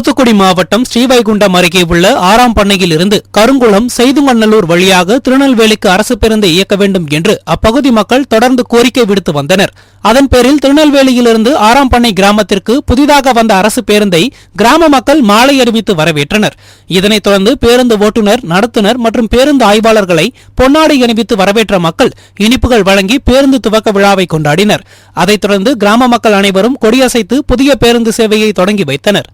தூத்துக்குடி மாவட்டம் ஸ்ரீவைகுண்டம் அருகே உள்ள ஆறாம் பண்ணையில் இருந்து கருங்குளம் செய்துங்கநல்லூர் வழியாக திருநெல்வேலிக்கு அரசு பேருந்து இயக்க வேண்டும் என்று அப்பகுதி மக்கள் தொடர்ந்து கோரிக்கை விடுத்து வந்தனர். அதன் பேரில் திருநெல்வேலியிலிருந்து ஆறாம் பண்ணை கிராமத்திற்கு புதிதாக வந்த அரசு பேருந்தை கிராம மக்கள் மாலை அறிவித்து வரவேற்றனர். இதனைத் தொடர்ந்து பேருந்து ஓட்டுநர் நடத்துனர் மற்றும் பேருந்து ஆய்வாளர்களை பொன்னாடை அணிவித்து வரவேற்ற மக்கள் இனிப்புகள் வழங்கி பேருந்து துவக்க விழாவை கொண்டாடினர். அதைத் தொடர்ந்து கிராம மக்கள் அனைவரும் கொடியசைத்து புதிய பேருந்து சேவையை தொடங்கி வைத்தனர்.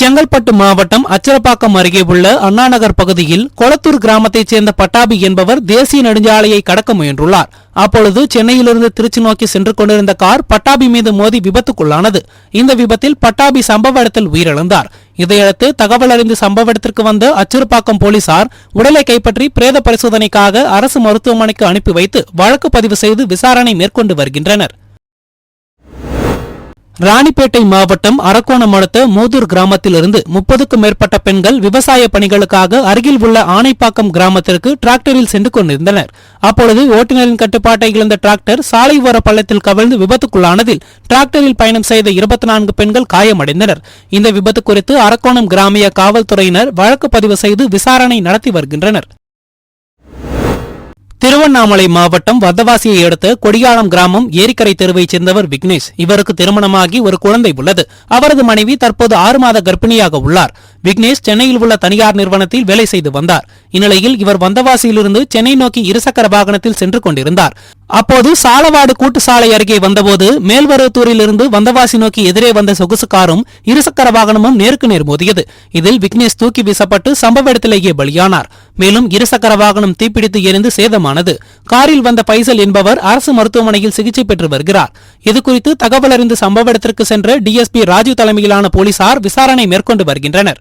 செங்கல்பட்டு மாவட்டம் அச்சரப்பாக்கம் அருகே உள்ள அண்ணாநகர் பகுதியில் கொளத்தூர் கிராமத்தைச் சேர்ந்த பட்டாபி என்பவர் தேசிய நெடுஞ்சாலையை கடக்க முயன்றுள்ளார். அப்பொழுது சென்னையிலிருந்து திருச்சி நோக்கி சென்று கொண்டிருந்த கார் பட்டாபி மீது மோதி விபத்துக்குள்ளானது. இந்த விபத்தில் பட்டாபி சம்பவ இடத்தில் உயிரிழந்தார். இதையடுத்து தகவல் அறிந்து சம்பவ இடத்திற்கு வந்த அச்சிறுப்பாக்கம் போலீசார் உடலை கைப்பற்றி பிரேத பரிசோதனைக்காக அரசு மருத்துவமனைக்கு அனுப்பி வைத்து வழக்கு பதிவு செய்து விசாரணை மேற்கொண்டு வருகின்றனர். ராணிப்பேட்டை மாவட்டம் அரக்கோணம் அடுத்த மூதூர் கிராமத்திலிருந்து முப்பதுக்கும் மேற்பட்ட பெண்கள் விவசாய பணிகளுக்காக அருகில் உள்ள ஆனைப்பாக்கம் கிராமத்திற்கு டிராக்டரில் சென்று கொண்டிருந்தனர். அப்பொழுது ஓட்டுநரின் கட்டுப்பாட்டை இழந்த டிராக்டர் சாலை ஓர பள்ளத்தில் கவிழ்ந்து விபத்துக்குள்ளானதில் டிராக்டரில் பயணம் செய்த இருபத்தி நான்கு பெண்கள் காயமடைந்தனர். இந்த விபத்து குறித்து அரக்கோணம் கிராமிய காவல்துறையினர் வழக்கு பதிவு செய்து விசாரணை நடத்தி வருகின்றனர். திருவண்ணாமலை மாவட்டம் வந்தவாசியை அடுத்த கொடியாளம் கிராமம் ஏரிக்கரை தெருவைச் சேர்ந்தவர் விக்னேஷ். இவருக்கு திருமணமாகி ஒரு குழந்தை உள்ளது. அவரது மனைவி தற்போது ஆறு மாத கர்ப்பிணியாக உள்ளார். விக்னேஷ் சென்னையில் உள்ள தனியார் நிறுவனத்தில் வேலை செய்து வந்தார். இந்நிலையில் இவர் வந்தவாசியிலிருந்து சென்னை நோக்கி இருசக்கர வாகனத்தில் சென்று கொண்டிருந்தார். அப்போது சாலவாடு கூட்டு சாலை அருகே வந்தபோது மேல்வருவத்தூரிலிருந்து வந்தவாசி நோக்கி எதிரே வந்த சொகுசு காரும் இருசக்கர வாகனமும் நேருக்கு நேர் மோதியது. இதில் விக்னேஷ் தூக்கி வீசப்பட்டு சம்பவ இடத்திலேயே பலியானார். மேலும் இருசக்கர வாகனம் தீப்பிடித்து எரிந்து சேதமானது. காரில் வந்த பைசல் என்பவர் அரசு மருத்துவமனையில் சிகிச்சை பெற்று வருகிறார். இதுகுறித்து தகவல் அறிந்து சம்பவ இடத்திற்கு சென்ற டிஎஸ்பி ராஜு தலைமையிலான போலீசார் விசாரணை மேற்கொண்டு வருகின்றனர்.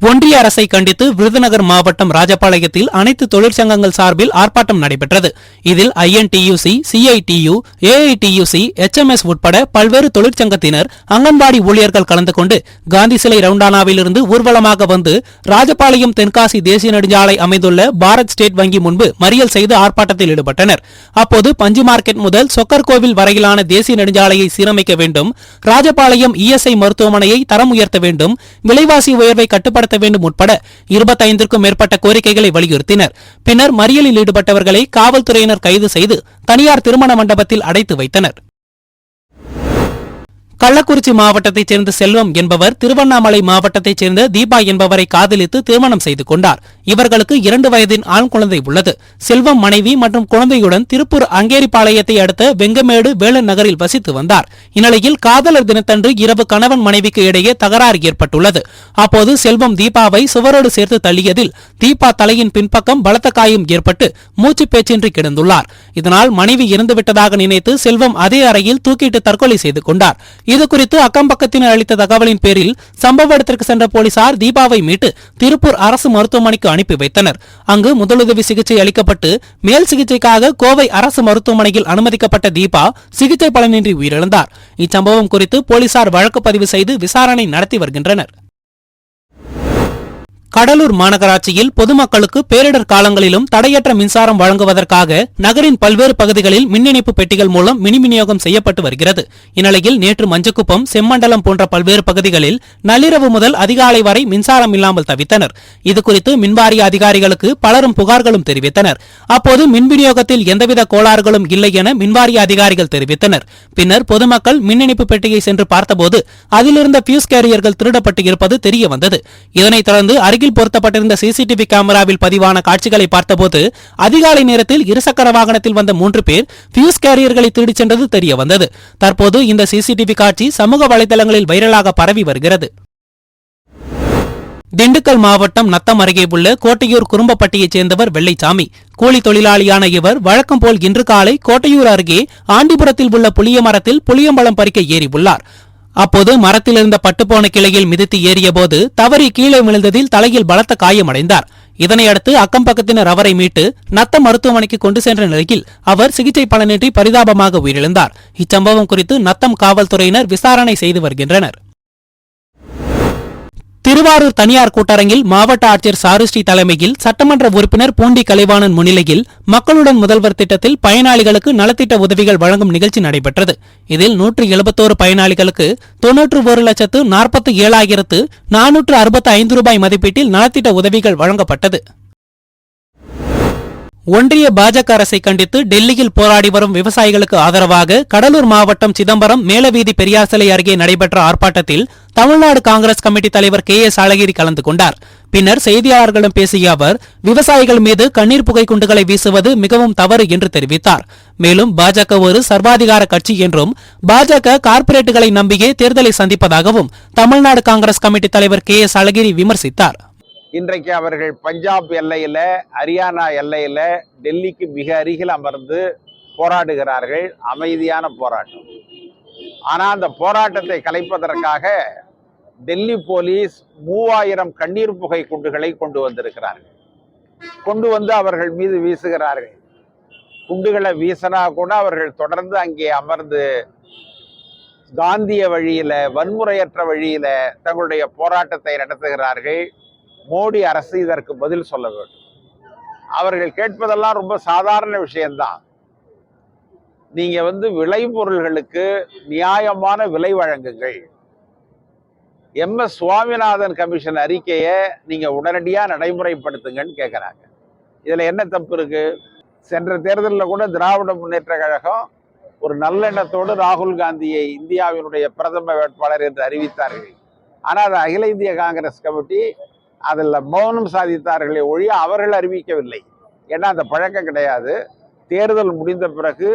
ஒன்றிய அரசை கண்டித்து விருதுநகர் மாவட்டம் ராஜபாளையத்தில் அனைத்து தொழிற்சங்கங்கள் சார்பில் ஆர்ப்பாட்டம் நடைபெற்றது. இதில் ஐஎன்டியூசி சிஐடியு ஏஐடியூசி எச்எம்எஸ் உட்பட பல்வேறு தொழிற்சங்கத்தினர் அங்கன்வாடி ஊழியர்கள் கலந்து கொண்டு காந்தி சிலை ரவுண்டானாவிலிருந்து ஊர்வலமாக வந்து ராஜபாளையம் தென்காசி தேசிய நெடுஞ்சாலை அமைந்துள்ள பாரத் ஸ்டேட் வங்கி முன்பு மறியல் செய்து ஆர்ப்பாட்டத்தில் ஈடுபட்டனர். அப்போது பஞ்சு மார்க்கெட் முதல் சொக்கர் கோவில் வரையிலான தேசிய நெடுஞ்சாலையை சீரமைக்க வேண்டும். ராஜபாளையம் இஎஸ்ஐ மருத்துவமனையை தரம் உயர்த்த வேண்டும். விலைவாசி உயர்வை கட்டுப்படுத்த வேண்டும் உட்பட இருபத்தைந்திற்கும் மேற்பட்ட கோரிக்கைகளை வலியுறுத்தினர். பின்னர் மறியலில் ஈடுபட்டவர்களை காவல்துறையினர் கைது செய்து தனியார் திருமண மண்டபத்தில் அடைத்து வைத்தனர். கள்ளக்குறிச்சி மாவட்டத்தைச் சேர்ந்த செல்வம் என்பவர் திருவண்ணாமலை மாவட்டத்தைச் சேர்ந்த தீபா என்பவரை காதலித்து திருமணம் செய்து கொண்டார். இவர்களுக்கு இரண்டு வயதின் ஆண் குழந்தை உள்ளது. செல்வம் மனைவி மற்றும் குழந்தையுடன் திருப்பூர் அங்கேரிப்பாளையத்தை அடுத்த வெங்கமேடு வேலன் நகரில் வசித்து வந்தார். இந்நிலையில் காதலர் தினத்தன்று இரவு கணவன் மனைவிக்கு இடையே தகராறு ஏற்பட்டுள்ளது. அப்போது செல்வம் தீபாவை சுவரோடு சேர்த்து தள்ளியதில் தீபா தலையின் பின்பக்கம் பலத்த காயம் ஏற்பட்டு மூச்சு பேச்சின்றி கிடந்துள்ளார். இதனால் மனைவி இறந்துவிட்டதாக நினைத்து செல்வம் அதே அறையில் தூக்கிட்டு தற்கொலை செய்து கொண்டார். இதுகுறித்து அக்கம்பக்கத்தினர் அளித்த தகவலின் பேரில் சம்பவ இடத்திற்கு சென்ற போலீசார் தீபாவை மீட்டு திருப்பூர் அரசு மருத்துவமனைக்கு அனுப்பி வைத்தனர். அங்கு முதலுதவி சிகிச்சை அளிக்கப்பட்டு மேல் சிகிச்சைக்காக கோவை அரசு மருத்துவமனையில் அனுமதிக்கப்பட்ட தீபா சிகிச்சை பலனின்றி உயிரிழந்தார். இச்சம்பவம் குறித்து போலீசார் வழக்கு பதிவு செய்து விசாரணை நடத்தி வருகின்றனர். கடலூர் மாநகராட்சியில் பொதுமக்களுக்கு பேரிடர் காலங்களிலும் தடையற்ற மின்சாரம் வழங்குவதற்காக நகரின் பல்வேறு பகுதிகளில் மின் இணைப்பு பெட்டிகள் மூலம் மினி விநியோகம் செய்யப்பட்டு வருகிறது. இந்நிலையில் நேற்று மஞ்சக்குப்பம் செம்மண்டலம் போன்ற பல்வேறு பகுதிகளில் நள்ளிரவு முதல் அதிகாலை வரை மின்சாரம் இல்லாமல் தவித்தனர். இதுகுறித்து மின்வாரிய அதிகாரிகளுக்கு பலரும் புகார்களும் தெரிவித்தனர். அப்போது மின் விநியோகத்தில் எந்தவித கோளாறுகளும் இல்லை என மின்வாரிய அதிகாரிகள் தெரிவித்தனர். பின்னர் பொதுமக்கள் மின் இணைப்பு பெட்டியை சென்று பார்த்தபோது அதிலிருந்த பியூஸ் கேரியர்கள் திருடப்பட்டு இருப்பது தெரிய வந்தது இதனைத் தொடர்ந்து அருகில் பொருத்தப்பட்டிருந்த சிசிடிவி கேமராவில் பதிவான காட்சிகளை பார்த்தபோது அதிகாலை நேரத்தில் இருசக்கர வாகனத்தில் வந்த மூன்று பேர் பியூஸ் கேரியர்களை திருடிச் சென்றது தெரிய வந்தது. தற்போது இந்த சிசிடிவி காட்சி சமூக வலைதளங்களில் வைரலாக பரவி வருகிறது. திண்டுக்கல் மாவட்டம் நத்தம் அருகே உள்ள கோட்டையூர் குறும்பப்பட்டியைச் சேர்ந்தவர் வெள்ளைச்சாமி. கூலி தொழிலாளியான இவர் வழக்கம் போல் இன்று காலை கோட்டையூர் அருகே ஆண்டிபுரத்தில் உள்ள புளிய மரத்தில் புளியம்பழம் பறிக்க ஏறி உள்ளார் அப்போது மரத்தில் இருந்த பட்டுப்போன கிளையில் மிதித்து ஏறியபோது தவறி கீழே விழுந்ததில் தலையில் பலத்த காயமடைந்தார். இதனையடுத்து அக்கம் பக்கத்தினர் அவரை மீட்டு நத்த மருத்துவமனைக்கு கொண்டு சென்ற நிலையில் அவர் சிகிச்சை பலனின்றி பரிதாபமாக உயிரிழந்தார். இச்சம்பவம் குறித்து நத்தம் காவல்துறையினர் விசாரணை செய்து வருகின்றனர். திருவாரூர் தனியார் கூட்டரங்கில் மாவட்ட ஆட்சியர் சாருஸ்ரீ தலைமையில் சட்டமன்ற உறுப்பினர் பூண்டி கலைவாணன் முன்னிலையில் மக்களுடன் முதல்வர் திட்டத்தில் பயனாளிகளுக்கு நலத்திட்ட உதவிகள் வழங்கும் நிகழ்ச்சி நடைபெற்றது. இதில் நூற்று எழுபத்தோரு பயனாளிகளுக்கு தொன்னூற்று ஒரு லட்சத்து நாற்பத்தி ஏழாயிரத்து நானூற்று அறுபத்தி ஐந்து ரூபாய் மதிப்பீட்டில் நலத்திட்ட உதவிகள் வழங்கப்பட்டது. ஒன்றிய பாஜக அரசை கண்டித்து டெல்லியில் போராடி வரும் விவசாயிகளுக்கு ஆதரவாக கடலூர் மாவட்டம் சிதம்பரம் மேலவீதி பெரியார் சிலை அருகே நடைபெற்ற ஆர்ப்பாட்டத்தில் தமிழ்நாடு காங்கிரஸ் கமிட்டி தலைவர் கே எஸ் அழகிரி கலந்து கொண்டார். பின்னர் செய்தியாளர்களிடம் பேசிய அவர் விவசாயிகள் மீது கண்ணீர் புகை குண்டுகளை வீசுவது மிகவும் தவறு என்று தெரிவித்தார். மேலும் பாஜக ஒரு சர்வாதிகார கட்சி என்றும் பாஜக கார்ப்பரேட்டுகளை நம்பியே தேர்தலை சந்திப்பதாகவும் தமிழ்நாடு காங்கிரஸ் கமிட்டி தலைவர் கே எஸ் அழகிரி விமர்சித்தார். இன்றைக்கு அவர்கள் பஞ்சாப் எல்லையில் ஹரியானா எல்லையில் டெல்லிக்கு மிக அருகில் அமர்ந்து போராடுகிறார்கள். அமைதியான போராட்டம். ஆனால் அந்த போராட்டத்தை கலைப்பதற்காக டெல்லி போலீஸ் மூவாயிரம் கண்ணீர் புகை குண்டுகளை கொண்டு வந்திருக்கிறார்கள். கொண்டு வந்து அவர்கள் மீது வீசுகிறார்கள். குண்டுகளை வீசினா கூட அவர்கள் தொடர்ந்து அங்கே அமர்ந்து காந்திய வழியில வன்முறையற்ற வழியில தங்களுடைய போராட்டத்தை நடத்துகிறார்கள். மோடி அரசு இதற்கு பதில் சொல்ல வேண்டும். அவர்கள் கேட்பதெல்லாம் ரொம்ப சாதாரண விஷயம்தான். நீங்க வந்து விளைபொருள்களுக்கு நியாயமான விலை வழங்குங்கள். எம். எஸ். சுவாமிநாதன் கமிஷன் அறிக்கையை நீங்க உடனடியா நடைமுறைப்படுத்துங்கன்னு கேட்குறாங்க இதுல என்ன தப்பு இருக்கு? சென்ற தேர்தலில் கூட திராவிட முன்னேற்ற கழகம் ஒரு நல்லெண்ணத்தோடு ராகுல் காந்தியை இந்தியாவினுடைய பிரதம வேட்பாளர் என்று அறிவித்தார்கள். ஆனால் அது அகில இந்திய காங்கிரஸ் கமிட்டி அதில் மௌனம் சாதித்தார்களே ஒழிய அவர்கள் அறிவிக்கவில்லை. ஏன்னா அந்த பழக்கம் கிடையாது. தேர்தல் முடிந்த பிறகு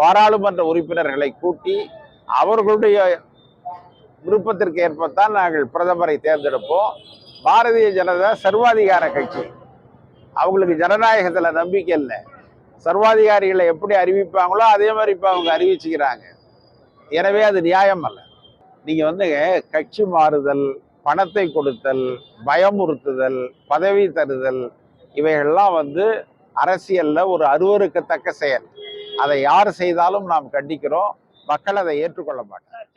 பாராளுமன்ற உறுப்பினர்களை கூட்டி அவர்களுடைய விருப்பத்திற்கு ஏற்பத்தான் நாங்கள் பிரதமரை தேர்ந்தெடுப்போம். பாரதிய ஜனதா சர்வாதிகார கட்சி. அவங்களுக்கு ஜனநாயகத்தில் நம்பிக்கை இல்லை. சர்வாதிகாரிகளை எப்படி அறிவிப்பாங்களோ அதே மாதிரி இப்போ அவங்க அறிவிச்சுக்கிறாங்க. எனவே அது நியாயம் அல்ல. நீங்கள் வந்து கட்சி மாறுதல் பணத்தை கொடுத்தல் பயமுறுத்துதல் பதவி தருதல் இவைகள்லாம் வந்து அரசியலில் ஒரு அருவருக்கத்தக்க செயல். அதை யார் செய்தாலும் நாம் கண்டிக்கிறோம். மக்கள் அதை ஏற்றுக்கொள்ள மாட்டார்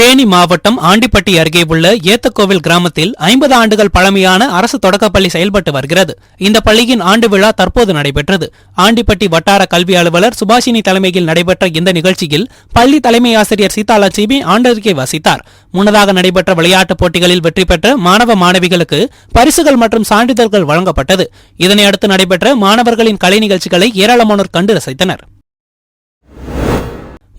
தேனி மாவட்டம் ஆண்டிப்பட்டி அருகே உள்ள ஏத்தக்கோவில் கிராமத்தில் ஐம்பது ஆண்டுகள் பழமையான அரசு தொடக்கப்பள்ளி செயல்பட்டு வருகிறது. இந்த பள்ளியின் ஆண்டு விழா தற்போது நடைபெற்றது. ஆண்டிப்பட்டி வட்டார கல்வி அலுவலர் சுபாஷினி தலைமையில் நடைபெற்ற இந்த நிகழ்ச்சியில் பள்ளி தலைமை ஆசிரியர் சீதாலட்சுமி ஆண்டறிக்கை வாசித்தார். முன்னதாக நடைபெற்ற விளையாட்டுப் போட்டிகளில் வெற்றி பெற்ற மாணவ மாணவிகளுக்கு பரிசுகள் மற்றும் சான்றிதழ்கள் வழங்கப்பட்டது. இதனையடுத்து நடைபெற்ற மாணவர்களின் கலை நிகழ்ச்சிகளை ஏராளமானோர் கண்டு ரசித்தனர்.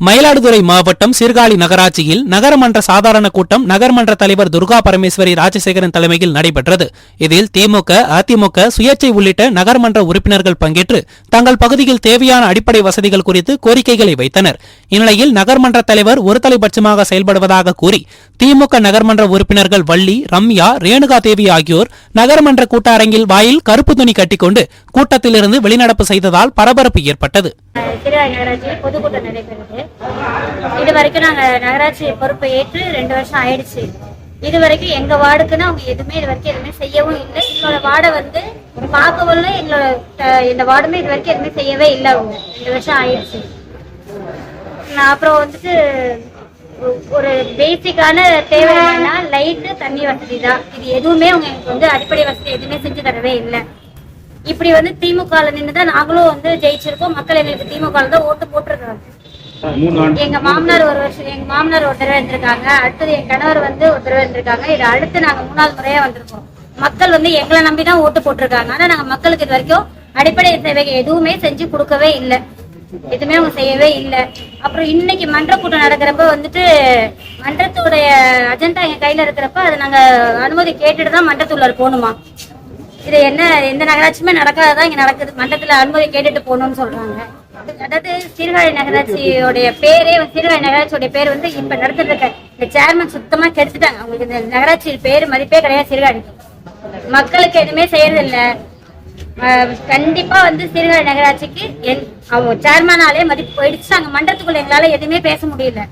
மயிலாடுதுறை மாவட்டம் சீர்காழி நகராட்சியில் நகரமன்ற சாதாரண கூட்டம் நகர்மன்ற தலைவர் துர்கா பரமேஸ்வரி ராஜசேகரன் தலைமையில் நடைபெற்றது. இதில் திமுக அதிமுக சுயேட்சை உள்ளிட்ட நகர்மன்ற உறுப்பினர்கள் பங்கேற்று தங்கள் பகுதியில் தேவையான அடிப்படை வசதிகள் குறித்து கோரிக்கைகளை வைத்தனர். இந்நிலையில் நகர்மன்ற தலைவர் ஒருதலைபட்சமாக செயல்படுவதாக கூறி திமுக நகர்மன்ற உறுப்பினர்கள் வள்ளி ரம்யா ரேணுகா தேவி ஆகியோர் நகர்மன்ற கூட்டரங்கில் வாயில் கருப்பு துணி கட்டிக்கொண்டு கூட்டத்திலிருந்து வெளிநடப்பு செய்ததால் பரபரப்பு ஏற்பட்டது. இது வரைக்கும் நாங்க நகராட்சி பொறுப்பை ஏற்று ரெண்டு வருஷம் ஆயிடுச்சு. இது வரைக்கும் எங்க வார்டுக்குன்னு அவங்க எதுவுமே இது வரைக்கும் எதுவுமே செய்யவும் இல்லை. எங்களோட வார்டை வந்து பார்க்கவும் எங்களோட இந்த வார்டுமே இது வரைக்கும் எதுவுமே செய்யவே இல்லை அவங்க. ரெண்டு வருஷம் ஆயிடுச்சு. அப்புறம் வந்துட்டு ஒரு பேசிக்கான தேவை என்னன்னா லைட்டு தண்ணி வசதி தான். இது எதுவுமே அவங்க எங்களுக்கு வந்து அடிப்படை வசதி எதுவுமே செஞ்சு தரவே இல்லை. இப்படி வந்து திமுக நின்று தான் நாங்களும் வந்து ஜெயிச்சிருக்கோம். மக்கள் எங்களுக்கு திமுக தான் ஓட்டு போட்டிருக்காங்க. எங்க மாமனார் ஒரு வருஷம் எங்க மாமனார் ஒரு தடவை இருந்திருக்காங்க அடுத்தது என் கணவர் வந்து ஒரு தடவை இருந்திருக்காங்க இது அடுத்து நாங்க மூணாவது முறையா வந்திருக்கோம். மக்கள் வந்து எங்களை நம்பி தான் ஓட்டு போட்டிருக்காங்க. ஆனா நாங்க மக்களுக்கு இது வரைக்கும் அடிப்படை சேவைகள் எதுவுமே செஞ்சு கொடுக்கவே இல்லை. எதுவுமே அவங்க செய்யவே இல்லை. அப்புறம் இன்னைக்கு மன்ற கூட்டம் நடக்கிறப்ப வந்துட்டு மன்றத்துடைய அஜெண்டா எங்க கையில இருக்கிறப்ப அதை நாங்க அனுமதி கேட்டுட்டு தான் மன்றத்துள்ளார் போகணுமா? இது என்ன எந்த நகராட்சியுமே நடக்காததான் இங்க நடக்குது. மன்றத்துல அனுமதி கேட்டுட்டு போகணும்னு சொல்றாங்க. அதாவது சீர்காழி நகராட்சியோடைய பேரே சீர்காழி நகராட்சியோட பேர் வந்து இப்ப நடந்துட்டு இருக்க இந்த சேர்மன் சுத்தமா கெடுத்துட்டாங்க. அவங்களுக்கு இந்த நகராட்சி பேர் மதிப்பே கிடையாது சீர்காழி மக்களுக்கு எதுவுமே செய்யறது இல்ல கண்டிப்பா வந்து சீர்காழி நகராட்சிக்கு என் அவங்க சேர்மனாலே மதிப்பு போயிடுச்சு. நாங்க மன்றத்துக்குள்ள எங்களால எதுவுமே பேச முடியல.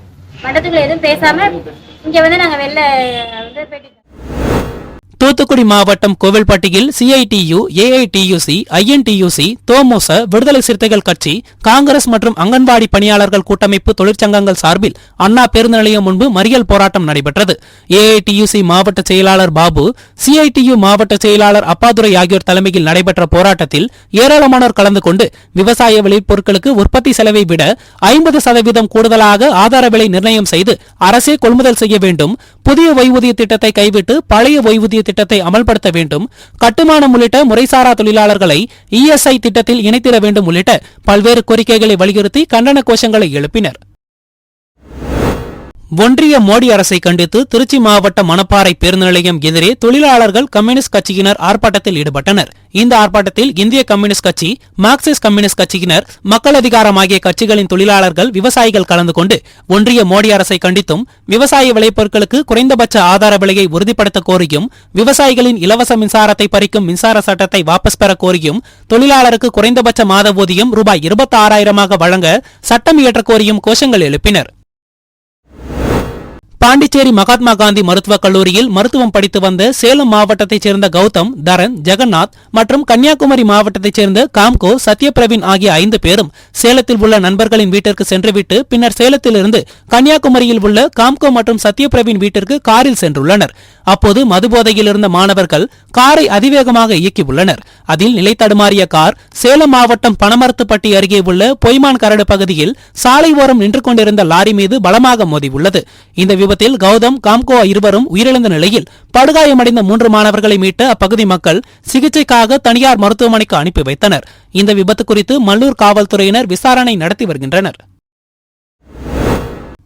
மன்றத்துக்குள்ள எதுவும் பேசாம இங்க வந்து நாங்க வெளில வந்து போயிட்டு தூத்துக்குடி மாவட்டம் கோவில்பட்டியில் சிஐடியு ஏஐடியுசி ஐஎன்டியுசி தோமுச விடுதலை சிறுத்தைகள் கட்சி காங்கிரஸ் மற்றும் அங்கன்வாடி பணியாளர்கள் கூட்டமைப்பு தொழிற்சங்கங்கள் சார்பில் அண்ணா பேருந்து நிலையம் முன்பு மறியல் போராட்டம் நடைபெற்றது. ஏஐடியுசி மாவட்ட செயலாளர் பாபு சிஐடியு மாவட்ட செயலாளர் அப்பாதுரை ஆகியோர் தலைமையில் நடைபெற்ற போராட்டத்தில் ஏராளமானோர் கலந்து கொண்டு விவசாய விளைபொருட்களுக்கு உற்பத்தி செலவை விட ஐம்பது சதவீதம் கூடுதலாக ஆதார விலை நிர்ணயம் செய்து அரசே கொள்முதல் செய்ய வேண்டும் புதிய ஓய்வூதிய திட்டத்தை கைவிட்டு பழைய ஓய்வூதிய திட்டத்தை அமல்படுத்த வேண்டும். கட்டுமானம் உள்ளிட்ட முறைசாரா தொழிலாளர்களை இஎஸ்ஐ திட்டத்தில் இணைத்திட வேண்டும் உள்ளிட்ட பல்வேறு கோரிக்கைகளை வலியுறுத்தி கண்டன கோஷங்களை எழுப்பினர். ஒன்றிய மோடி அரசை கண்டித்து திருச்சி மாவட்ட மணப்பாறை பேருந்து நிலையம் எதிரே தொழிலாளர்கள் கம்யூனிஸ்ட் கட்சியினர் ஆர்ப்பாட்டத்தில் ஈடுபட்டனர். இந்த ஆர்ப்பாட்டத்தில் இந்திய கம்யூனிஸ்ட் கட்சி மார்க்சிஸ்ட் கம்யூனிஸ்ட் கட்சியினர் மக்கள் அதிகாரம் ஆகிய கட்சிகளின் தொழிலாளர்கள் விவசாயிகள் கலந்து கொண்டு ஒன்றிய மோடி அரசை கண்டித்தும் விவசாய விளைபொருட்களுக்கு குறைந்தபட்ச ஆதார விலையை உறுதிப்படுத்த கோரியும் விவசாயிகளின் இலவச மின்சாரத்தை பறிக்கும் மின்சார சட்டத்தை வாபஸ் பெற கோரியும் தொழிலாளருக்கு குறைந்தபட்ச மாத ஊதியம் ரூபாய் இருபத்தி ஆறாயிரமாக வழங்க சட்டம் இயற்ற கோரியும் கோஷங்கள் எழுப்பினர். பாண்டிச்சேரி மகாத்மா காந்தி மருத்துவக் கல்லூரியில் மருத்துவம் படித்து வந்த சேலம் மாவட்டத்தைச் சேர்ந்த கௌதம் தரன் ஜெகநாத் மற்றும் கன்னியாகுமரி மாவட்டத்தைச் சேர்ந்த காம்கோ சத்யபிரவீன் ஆகிய ஐந்து பேரும் சேலத்தில் உள்ள நண்பர்களின் வீட்டிற்கு சென்றுவிட்டு பின்னர் சேலத்திலிருந்து கன்னியாகுமரியில் உள்ள காம்கோ மற்றும் சத்யபிரவீன் வீட்டிற்கு காரில் சென்றுள்ளனர். அப்போது மதுபோதையில் இருந்த மாணவர்கள் காரை அதிவேகமாக இயக்கியுள்ளனர் அதில் நிலை தடுமாறிய கார் சேலம் மாவட்டம் பனமரத்துப்பட்டி அருகே உள்ள பொய்மான் கரடு பகுதியில் சாலை ஓரம் நின்று கொண்டிருந்த லாரி மீது பலமாக மோதியுள்ளது. இந்த விபத்தில் கௌதம் காம்கோ இருவரும் உயிரிழந்த நிலையில் படுகாயமடைந்த மூன்று மாணவர்களை மீட்டு அப்பகுதி மக்கள் சிகிச்சைக்காக தனியார் மருத்துவமனைக்கு அனுப்பி வைத்தனர். இந்த விபத்து குறித்து மல்லூர் காவல்துறையினர் விசாரணை நடத்தி வருகின்றனர்.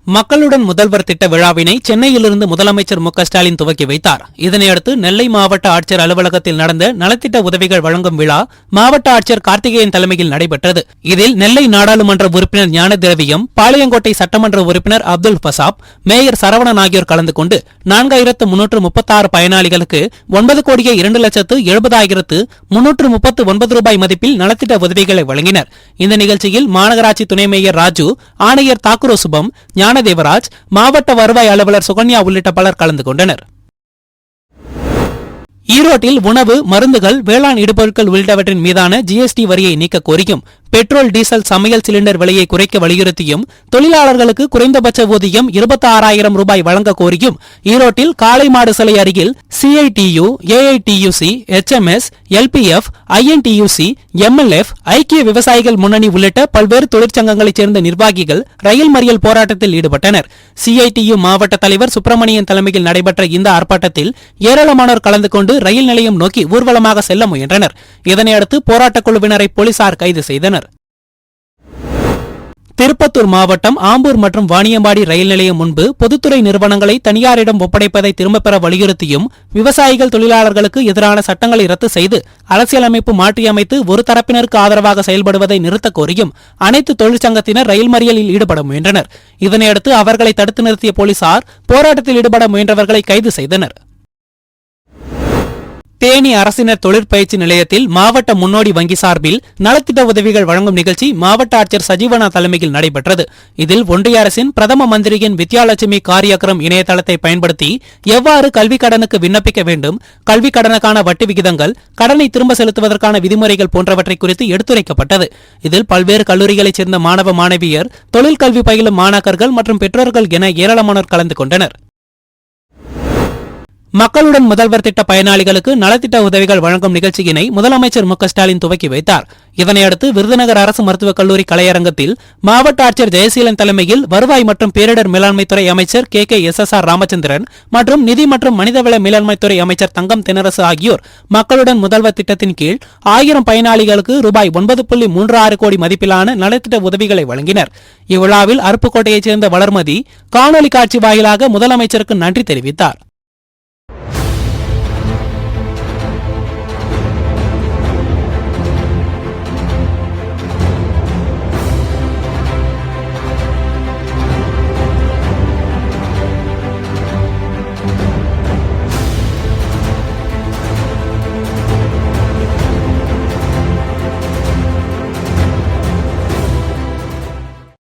மக்களுடன் முதல்வர் திட்ட விழாவினை சென்னையிலிருந்து முதலமைச்சர் மு ஸ்டாலின் துவக்கி வைத்தார். இதனையடுத்து நெல்லை மாவட்ட ஆட்சியர் அலுவலகத்தில் நடந்த நலத்திட்ட உதவிகள் வழங்கும் விழா மாவட்ட ஆட்சியர் கார்த்திகேயன் தலைமையில் நடைபெற்றது. இதில் நெல்லை நாடாளுமன்ற உறுப்பினர் ஞான திரவியம் பாளையங்கோட்டை சட்டமன்ற உறுப்பினர் அப்துல் பசாப் மேயர் சரவணன் ஆகியோர் கலந்து கொண்டு நான்காயிரத்து முன்னூற்று முப்பத்தாறு பயனாளிகளுக்கு ஒன்பது கோடியே இரண்டு லட்சத்து எழுபதாயிரத்து முன்னூற்று முப்பத்து ஒன்பது ரூபாய் மதிப்பில் நலத்திட்ட உதவிகளை வழங்கினர். இந்த நிகழ்ச்சியில் மாநகராட்சி துணை மேயர் ராஜு ஆணையர் தாக்குரோ சுபம் ஞான ஞானதேவராஜ் மாவட்ட வருவாய் அலுவலர் சுகன்யா உள்ளிட்ட பலர் கலந்து கொண்டனர். ஈரோட்டில் உணவு மருந்துகள் வேளாண் இடுபொருட்கள் உள்ளிட்டவற்றின் மீதான ஜிஎஸ்டி வரியை நீக்க கோரியும் பெட்ரோல் டீசல் சமையல் சிலிண்டர் விலையை குறைக்க வலியுறுத்தியும் தொழிலாளர்களுக்கு குறைந்தபட்ச ஊதியம் இருபத்தி ஆறாயிரம் ரூபாய் வழங்க கோரியும் ஈரோட்டில் காளைமாடு சிலை அருகில் CITU AITUC HMS LPF INTUC MLF ஐக்கிய விவசாயிகள் முன்னணி உள்ளிட்ட பல்வேறு தொழிற்சங்கங்களைச் சேர்ந்த நிர்வாகிகள் ரயில் மறியல் போராட்டத்தில் ஈடுபட்டனர். சிஐடியு மாவட்ட தலைவர் சுப்பிரமணியன் தலைமையில் நடைபெற்ற இந்த ஆர்ப்பாட்டத்தில் ஏராளமானோர் கலந்து கொண்டு ரயில் நிலையம் நோக்கி ஊர்வலமாக செல்ல முயன்றனர். இதனையடுத்து போராட்டக் குழுவினரை போலீசார் கைது செய்தனர். திருப்பத்தூர் மாவட்டம் ஆம்பூர் மற்றும் வாணியம்பாடி ரயில் நிலையம் முன்பு பொதுத்துறை நிறுவனங்களை தனியாரிடம் ஒப்படைப்பதை திரும்பப் பெற வலியுறுத்தியும் விவசாயிகள் தொழிலாளர்களுக்கு எதிரான சட்டங்களை ரத்து செய்து அரசியலமைப்பு மாற்றியமைத்து ஒரு தரப்பினருக்கு ஆதரவாக செயல்படுவதை நிறுத்தக் கோரியும் அனைத்து தொழிற்சங்கத்தினர் ரயில் மறியலில் ஈடுபட முயன்றனர். இதனையடுத்து அவர்களை தடுத்து நிறுத்திய போலீசார் போராட்டத்தில் ஈடுபட முயன்றவர்களை கைது செய்தனர். தேனி அரசினர் தொழிற்பயிற்சி நிலையத்தில் மாவட்ட முன்னோடி வங்கி சார்பில் நலத்திட்ட உதவிகள் வழங்கும் நிகழ்ச்சி மாவட்ட ஆட்சியர் சஜீவனா தலைமையில் நடைபெற்றது. இதில் ஒன்றிய அரசின் பிரதம மந்திரியின் வித்யாலட்சுமி காரியக்ரம் இணையதளத்தை பயன்படுத்தி எவ்வாறு கல்விக் கடனுக்கு விண்ணப்பிக்க வேண்டும் கல்விக் கடனுக்கான வட்டி விகிதங்கள் கடனை திரும்ப செலுத்துவதற்கான விதிமுறைகள் போன்றவற்றை குறித்து எடுத்துரைக்கப்பட்டது. இதில் பல்வேறு கல்லூரிகளைச் சேர்ந்த மாணவ மாணவியர் தொழில் கல்வி பயிலும் மாணாக்கர்கள் மற்றும் பெற்றோர்கள் என ஏராளமானோர் கலந்து கொண்டனர். மக்களுடன் முதல்வர் திட்ட பயனாளிகளுக்கு நலத்திட்ட உதவிகள் வழங்கும் நிகழ்ச்சியினை முதலமைச்சர் மு ஸ்டாலின் துவக்கி வைத்தார். இதனையடுத்து விருதுநகர் அரசு மருத்துவக் கல்லூரி கலையரங்கத்தில் மாவட்ட ஆட்சியர் ஜெயசீலன் தலைமையில் வருவாய் மற்றும் பேரிடர் மேலாண்மைத்துறை அமைச்சர் K K S S R Ramachandran மற்றும் நிதி மற்றும் மனிதவள மேலாண்மைத்துறை அமைச்சர் தங்கம் தென்னரசு ஆகியோர் மக்களுடன் முதல்வர் திட்டத்தின் கீழ் ஆயிரம் பயனாளிகளுக்கு ரூபாய் ஒன்பது புள்ளி மூன்று ஆறு கோடி மதிப்பிலான நலத்திட்ட உதவிகளை வழங்கினர். இவ்விழாவில் அருப்புக்கோட்டையைச் சேர்ந்த வளர்மதி காணொலி காட்சி வாயிலாக முதலமைச்சருக்கு நன்றி தெரிவித்தார்.